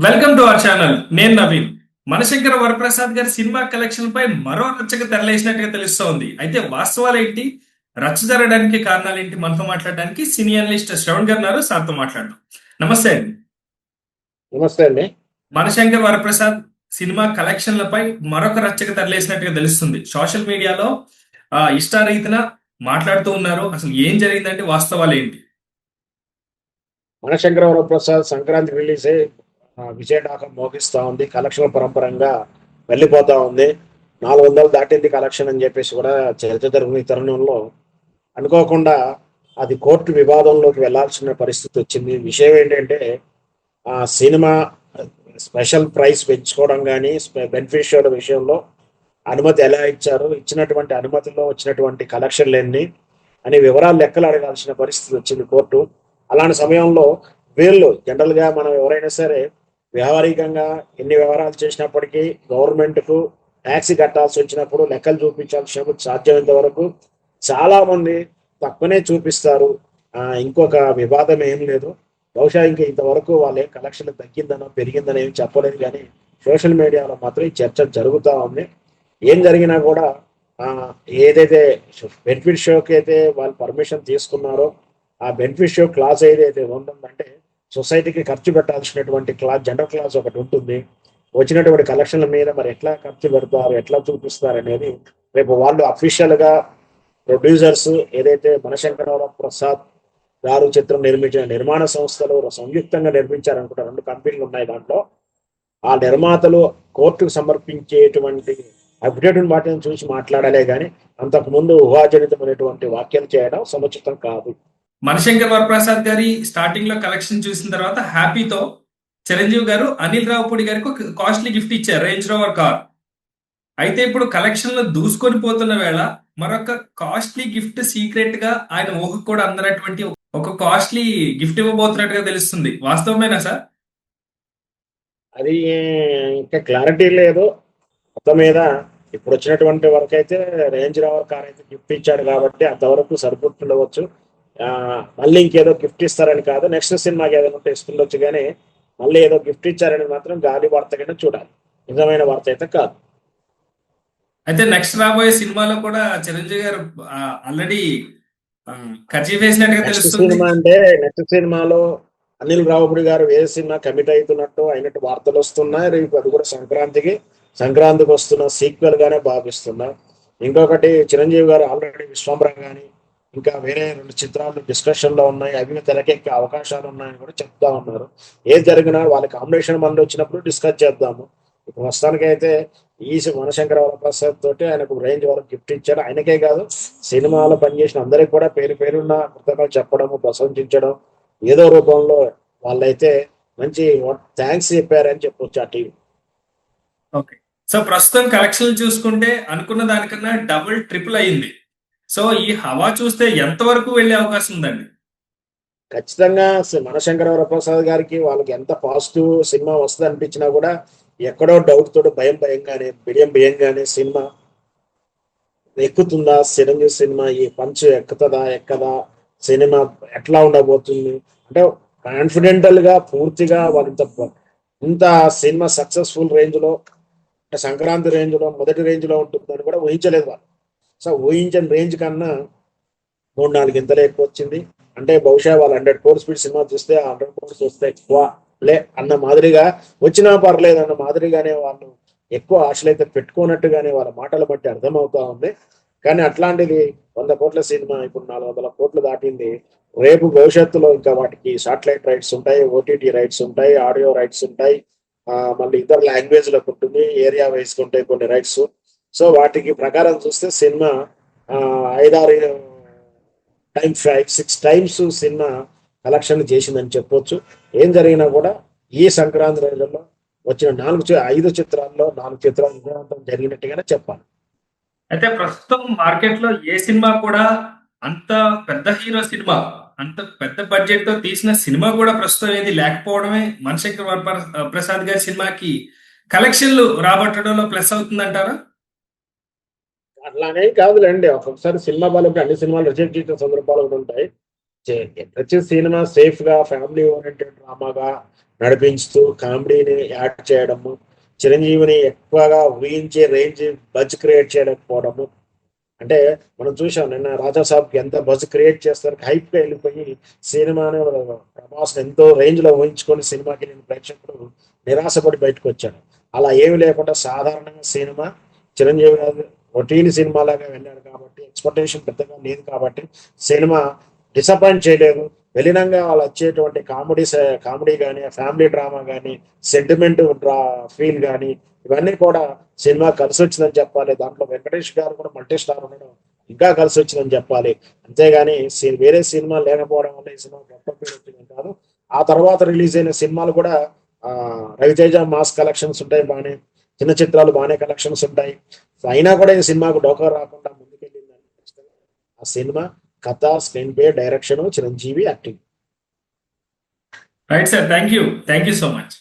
Welcome to our channel నేను నవీన్. మనశంకర వరప్రసాద్ గారి cinema collection పై మరో రచ్చక తెరలేసినట్టుగా తెలుస్తోంది. అయితే వాస్తవాలు ఏంటి? రచ్చ జరగడానికి కారణాలు ఏంటి? మనతో మాట్లాడడానికి సినీ అనలిస్ట్ శ్రవణ్ గారు ఉన్నారు. సార్తో మాట్లాడదాం. నమస్తే అండి. నమస్తే అండి. మనశంకర్ వరప్రసాద్ సినిమా కలెక్షన్లపై మరొక రచ్చక తెరలేసినట్టుగా తెలుస్తుంది. సోషల్ మీడియాలో ఆ, ఇష్టారీతిన మాట్లాడుతూ ఉన్నారు. అసలు ఏం జరిగిందంటే వాస్తవాలు ఏంటి? మనశంకర వరప్రసాద్ సంక్రాంతి రిలీజ్ అయ్యి విజయడాకం మోగిస్తూ ఉంది. కలెక్షన్ పరంపరంగా వెళ్ళిపోతూ ఉంది. నాలుగు వందలు దాటింది కలెక్షన్ అని చెప్పేసి కూడా చర్చ జరుగుతున్న తరుణంలో అనుకోకుండా అది కోర్టు వివాదంలోకి వెళ్ళాల్సిన పరిస్థితి వచ్చింది. విషయం ఏంటంటే ఆ సినిమా స్పెషల్ ప్రైస్ పెంచుకోవడం కానీ బెనిఫిషియర్ విషయంలో అనుమతి ఎలా ఇచ్చారు? ఇచ్చినటువంటి అనుమతిలో వచ్చినటువంటి కలెక్షన్లన్నీ అని వివరాలు లెక్కలు అడగాల్సిన పరిస్థితి వచ్చింది కోర్టు. అలాంటి సమయంలో వీళ్ళు జనరల్గా మనం ఎవరైనా సరే వ్యవహారికంగా ఎన్ని వ్యవహారాలు చేసినప్పటికీ గవర్నమెంట్కు ట్యాక్స్ కట్టాల్సి వచ్చినప్పుడు లెక్కలు చూపించాల్సినప్పుడు సాధ్యమైనంత వరకు చాలా మంది తక్కువనే చూపిస్తారు. ఇంకొక వివాదం ఏం లేదు. బహుశా ఇంకా ఇంతవరకు వాళ్ళ కలెక్షన్ తగ్గిందనో పెరిగిందనో ఏం చెప్పలేదు కానీ సోషల్ మీడియాలో మాత్రం ఈ చర్చ జరుగుతూ ఉంది. ఏం జరిగినా కూడా ఏదైతే బెనిఫిట్ షోకి అయితే వాళ్ళు పర్మిషన్ తీసుకున్నారో ఆ బెనిఫిట్ షో క్లాస్ ఏదైతే ఉంటుందంటే సొసైటీకి ఖర్చు పెట్టాల్సినటువంటి క్లాస్ జనరల్ క్లాస్ ఒకటి ఉంటుంది. వచ్చినటువంటి కలెక్షన్ల మీద మరి ఎట్లా ఖర్చు పెడతారు ఎట్లా చూపిస్తారు అనేది రేపు వాళ్ళు అఫీషియల్గా ప్రొడ్యూసర్స్ ఏదైతే మనశంకరరావు ప్రసాద్ గారు చిత్రం నిర్మించిన నిర్మాణ సంస్థలు సంయుక్తంగా నిర్మించారనుకుంటారు రెండు కంపెనీలు ఉన్నాయి దాంట్లో. ఆ నిర్మాతలు కోర్టుకు సమర్పించేటువంటి అప్డేట్ వాటిని చూసి మాట్లాడాలే కానీ అంతకుముందు ఊహాజనితమైనటువంటి వ్యాఖ్యలు చేయడం సముచితం కాదు. మణిశంకర్ వరప్రసాద్ గారి స్టార్టింగ్లో కలెక్షన్ చూసిన తర్వాత హ్యాపీతో చిరంజీవి గారు అనిల్ రావుపూడి గారికి ఒక కాస్ట్లీ గిఫ్ట్ ఇచ్చారు రేంజ్ రోవర్ కార్ అయితే ఇప్పుడు కలెక్షన్లో దూసుకొని పోతున్న వేళ మరొక కాస్ట్లీ గిఫ్ట్ సీక్రెట్గా ఆయన ఊహకు కూడా అందనటువంటి ఒక కాస్ట్లీ గిఫ్ట్ ఇవ్వబోతున్నట్టుగా తెలుస్తుంది. వాస్తవమేనా సార్? అది ఇంకా క్లారిటీ లేదు. మొత్తం మీద ఇప్పుడు వచ్చినటువంటి వరకు అయితే రేంజ్ రావర్ కార్ అయితే గిఫ్ట్ ఇచ్చాడు కాబట్టి అంతవరకు సరిపోతుండవచ్చు. మళ్ళీ ఇంకేదో గిఫ్ట్ ఇస్తారని కాదు. నెక్స్ట్ సినిమాకి ఏదైనా ఉంటే ఇస్తుండొచ్చు కానీ మళ్ళీ ఏదో గిఫ్ట్ ఇచ్చారని మాత్రం గాలి వార్త కింద చూడాలి. నిజమైన వార్త అయితే కాదు. అయితే నెక్స్ట్ రాబోయే సినిమాలో కూడా చిరంజీవి గారు ఆల్రెడీ నెక్స్ట్ సినిమా అంటే నెక్స్ట్ సినిమాలో అనిల్ రావుపుడి గారు ఏ సినిమా కమిట్ అవుతున్నట్టు అయినట్టు వార్తలు వస్తున్నాయి. రేపు అది కూడా సంక్రాంతికి సంక్రాంతికి వస్తున్న సీక్వెల్ గానే భావిస్తున్నా. ఇంకొకటి చిరంజీవి గారు ఆల్రెడీ విశ్వంబర గాని ఇంకా వేరే రెండు చిత్రాలు డిస్కషన్లో ఉన్నాయి. అవి తెరకెక్కే అవకాశాలు ఉన్నాయని కూడా చెప్తా ఉన్నారు. ఏది జరిగినా వాళ్ళ కాంబినేషన్ మనలో వచ్చినప్పుడు డిస్కస్ చేద్దాము. ఇప్పుడు ప్రస్తుతానికి అయితే ఈ సి- మనశంకర వరప్రసాద్ తోటి ఆయనకు రేంజ్ వరకు గిఫ్ట్ ఇచ్చారు. ఆయనకే కాదు సినిమాలో పనిచేసిన అందరికి కూడా పేరు పేరున్న కృతజ్ఞతలు చెప్పడము ప్రశంసించడం ఏదో రూపంలో వాళ్ళైతే మంచి థ్యాంక్స్ చెప్పారని చెప్పొచ్చు ఆ టీవీ ఓకే. సో ప్రస్తుతం కలెక్షన్ చూసుకుంటే అనుకున్న దానికన్నా డబుల్ ట్రిపుల్ అయింది సో ఈ హవా చూస్తే ఎంతవరకు వెళ్ళే అవకాశం ఉందండి? ఖచ్చితంగా సి- మనశంకర వరప్రసాద్ గారికి వాళ్ళకి ఎంత పాజిటివ్ సినిమా వస్తుంది అనిపించినా కూడా ఎక్కడో డౌట్ తోటి భయం భయంగానే బిడియం భయంగానే సినిమా ఎక్కుతుందా? చిరంజీవి సినిమా ఈ పంచ్ ఎక్కుతుందా? ఎక్కదా? సినిమా ఎట్లా ఉండబోతుంది? అంటే కాన్ఫిడెంటల్గా పూర్తిగా వాళ్ళు ఇంత ఇంత సినిమా సక్సెస్ఫుల్ రేంజ్లో అంటే సంక్రాంతి రేంజ్లో మొదటి రేంజ్లో ఉంటుందని కూడా ఊహించలేదు వాళ్ళు. సో ఊహించిన రేంజ్ కన్నా మూడు నాలుగు ఇంతలే ఎక్కువ వచ్చింది. అంటే బహుశా వాళ్ళు హండ్రెడ్ కోర్ స్పీడ్ సినిమా చూస్తే హండ్రెడ్ కోర్స్ వస్తే ఎక్కువ లే అన్న మాదిరిగా వచ్చినా పర్లేదు అన్న మాదిరిగానే వాళ్ళు ఎక్కువ ఆశలు అయితే పెట్టుకున్నట్టుగానే వాళ్ళ మాటలు బట్టి అర్థమవుతా ఉంది. కానీ అట్లాంటిది వంద కోట్ల సినిమా ఇప్పుడు నాలుగు వందల కోట్లు దాటింది. రేపు భవిష్యత్తులో ఇంకా వాటికి సాటిలైట్ రైట్స్ ఉంటాయి ఓటీటీ రైట్స్ ఉంటాయి ఆడియో రైట్స్ ఉంటాయి. ఆ, మళ్ళీ ఇతర లాంగ్వేజ్లకు ఉంటుంది ఏరియా వైజ్ ఉంటాయి కొన్ని రైట్స్. సో వాటికి ప్రకారం చూస్తే సినిమా ఆ, ఐదారు time five six times cinema collection చేసిందని చెప్పొచ్చు. ఏం జరిగినా కూడా ఈ సంక్రాంతి రోజుల్లో వచ్చిన నాలుగు ఐదు చిత్రాల్లో నాలుగు చిత్రాలు విజయవంతం జరిగినట్టుగానే చెప్పాలి. అయితే ప్రస్తుతం మార్కెట్లో ఏ సినిమా కూడా అంత పెద్ద హీరో సినిమా అంత పెద్ద బడ్జెట్తో తీసిన సినిమా కూడా ప్రస్తుతం ఏది లేకపోవడమే మనశంకర్ ప్రసాద్ గారి సినిమాకి కలెక్షన్లు రాబట్టడంలో ప్లస్ అవుతుందంటారా? అట్లానే కాదులేండి ఒక్కొక్కసారి సినిమా వాళ్ళకి అన్ని సినిమాలు రిజెక్ట్ చేసిన సందర్భాలు కూడా ఉంటాయి. ప్రతి సినిమా సేఫ్గా ఫ్యామిలీ ఓరియంటెడ్ డ్రామాగా నడిపించుతూ కామెడీని యాడ్ చేయడము చిరంజీవిని ఎక్కువగా ఊహించే రేంజ్ బజ్ క్రియేట్ చేయలేకపోవడము. అంటే మనం చూసాం నిన్న రాజా సాబ్కి ఎంత బజ్ క్రియేట్ చేస్తారు హైప్గా వెళ్ళిపోయి సినిమాని ప్రభాస్ ఎంతో రేంజ్లో ఊహించుకొని సినిమాకి నేను ప్రేక్షకుడు నిరాశపడి బయటకు వచ్చాడు. అలా ఏమి లేకుండా సాధారణంగా సినిమా చిరంజీవి గారు రొటీన్ సినిమా లాగా వెళ్ళాడు కాబట్టి ఎక్స్పెక్టేషన్ పెద్దగా లేదు కాబట్టి సినిమా డిసప్పాయింట్ చేయలేదు. వెళ్ళినంగా వాళ్ళు వచ్చేటువంటి కామెడీ కామెడీ కానీ ఫ్యామిలీ డ్రామా కానీ సెంటిమెంట్ డ్రా ఫీల్ కానీ ఇవన్నీ కూడా సినిమా కలిసి వచ్చిందని చెప్పాలి. దాంట్లో వెంకటేష్ గారు కూడా మల్టీ స్టార్ ఉండడం ఇంకా కలిసి వచ్చిందని చెప్పాలి. అంతేగాని వేరే సినిమా లేకపోవడం వల్ల ఈ సినిమా గొప్ప పేరు వచ్చిందని కాదు. ఆ తర్వాత రిలీజ్ అయిన సినిమాలు కూడా రవితేజ మాస్ కలెక్షన్స్ ఉంటాయి బాగానే చిన్న చిత్రాలు బాగానే కలెక్షన్స్ ఉంటాయి. సో అయినా కూడా ఈ సినిమాకు డోకా రాకుండా ముందుకెళ్ళిందని ఖచ్చితంగా ఆ సినిమా కథ screenplay direction Chiranjeevi acting. Right sir thank you thank you so much